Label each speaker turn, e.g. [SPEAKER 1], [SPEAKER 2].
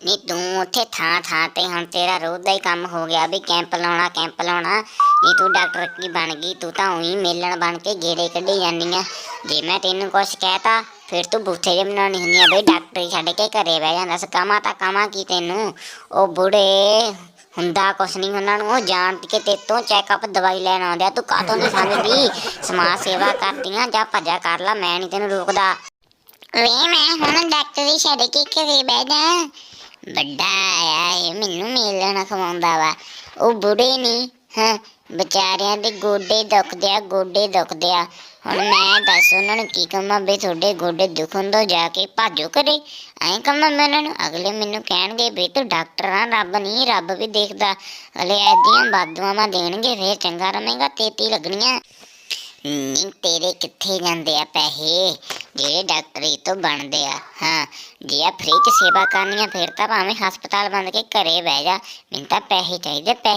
[SPEAKER 1] ਨਹੀਂ ਤੂੰ ਉੱਥੇ ਥਾਂ ਥਾਂ ਤੇ ਹੁਣ ਤੇਰਾ ਰੋਜ਼ ਦਾ ਹੀ ਕੰਮ ਹੋ ਗਿਆ ਵੀ ਕੈਂਪ ਲਾਉਣਾ ਕੈਂਪ ਲਾਉਣਾ। ਨਹੀਂ ਤੂੰ ਡਾਕਟਰ ਕੀ ਬਣ ਗਈ, ਤੂੰ ਤਾਂ ਉਹੀ ਮੇਲਣ ਬਣ ਕੇ ਗੇੜੇ ਕੱਢੀ ਜਾਂਦੀ ਆ। ਜੇ ਮੈਂ ਤੈਨੂੰ ਕੁਛ ਕਹਿਤਾ, ਫਿਰ ਤੂੰ ਬੂਥੇ ਜੇ ਬਣਾਉਣੀ ਹੁੰਦੀ ਆ ਬਈ, ਡਾਕਟਰ ਛੱਡ ਕੇ ਘਰੇ ਬਹਿ ਜਾਂਦਾ। ਸੀ ਤਾਂ ਕਮਾ ਕੀ ਤੈਨੂੰ? ਉਹ ਬੁੜੇ, ਹੁੰਦਾ ਕੁਛ ਨਹੀਂ ਉਹਨਾਂ ਨੂੰ, ਉਹ ਜਾਣ ਕੇ ਤੇ ਤੋਂ ਚੈੱਕਅਪ ਦਵਾਈ ਲੈਣ ਆਉਂਦੇ ਆ। ਤੂੰ ਕਾਹਤੋਂ ਨਹੀਂ ਸਮਝਦੀ? ਸਮਾਜ ਸੇਵਾ ਕਰਦੀਆਂ ਜਾਂ ਭੱਜਾ ਕਰ ਲਾ, ਮੈਂ ਨਹੀਂ ਤੈਨੂੰ ਰੋਕਦਾ। ਵੇ ਮੈਂ ਹੁਣ ਡਾਕਟਰ ਹੀ ਛੱਡ ਕੇ ਘਰੇ ਬਹਿ ਜਾ। ਵੱਡਾ ਆਇਆ ਇਹ ਮੈਨੂੰ ਮੇਲਣਾ ਖਵਾਉਂਦਾ ਵਾ। ਉਹ ਬੁੜੇ ਨਹੀਂ ਹਾਂ, ਵਿਚਾਰਿਆਂ ਦੇ ਗੋਡੇ ਦੁਖਦੇ ਆ ਗੋਡੇ ਦੁਖਦੇ ਆ ਹੁਣ ਮੈਂ ਦੱਸ ਉਹਨਾਂ ਨੂੰ ਕੀ ਕਮਾਂ ਬਈ ਤੁਹਾਡੇ ਗੋਡੇ ਦੁਖਣ ਤੋਂ ਜਾ ਕੇ ਭਾਜੋ ਕਰੇ ਐਂ ਕਮਾਂ ਮੈਂ ਉਹਨਾਂ ਨੂੰ, ਅਗਲੇ ਮੈਨੂੰ ਕਹਿਣਗੇ ਬਈ ਤੂੰ ਡਾਕਟਰ ਆ, ਰੱਬ ਨਹੀਂ ਰੱਬ ਵੀ ਦੇਖਦਾ। ਅਗਲੇ ਐਦੀਆਂ ਬਾਦੂਆਂ ਦੇਣਗੇ, ਫੇਰ ਚੰਗਾ ਰਵੇਂਗਾ ਤੇਤੀ ਲੱਗਣੀਆਂ। ਨਹੀਂ ਤੇਰੇ ਕਿੱਥੇ ਜਾਂਦੇ ਆ ਪੈਸੇ? ਜਿਹੜੇ ਡਾਕਟਰੀ ਤੋਂ ਬਣਦੇ ਆ, ਹਾਂ। ਜੇ ਆ ਫ੍ਰੀ ਚ ਸੇਵਾ ਕਰਨੀ ਆ, ਫਿਰ ਤਾਂ ਭਾਵੇਂ ਹਸਪਤਾਲ ਬੰਦ ਕੇ ਘਰੇ ਬਹਿ ਜਾ। ਮੈਨੂੰ ਤਾਂ ਪੈਸੇ ਚਾਹੀਦੇ ਪੈਸੇ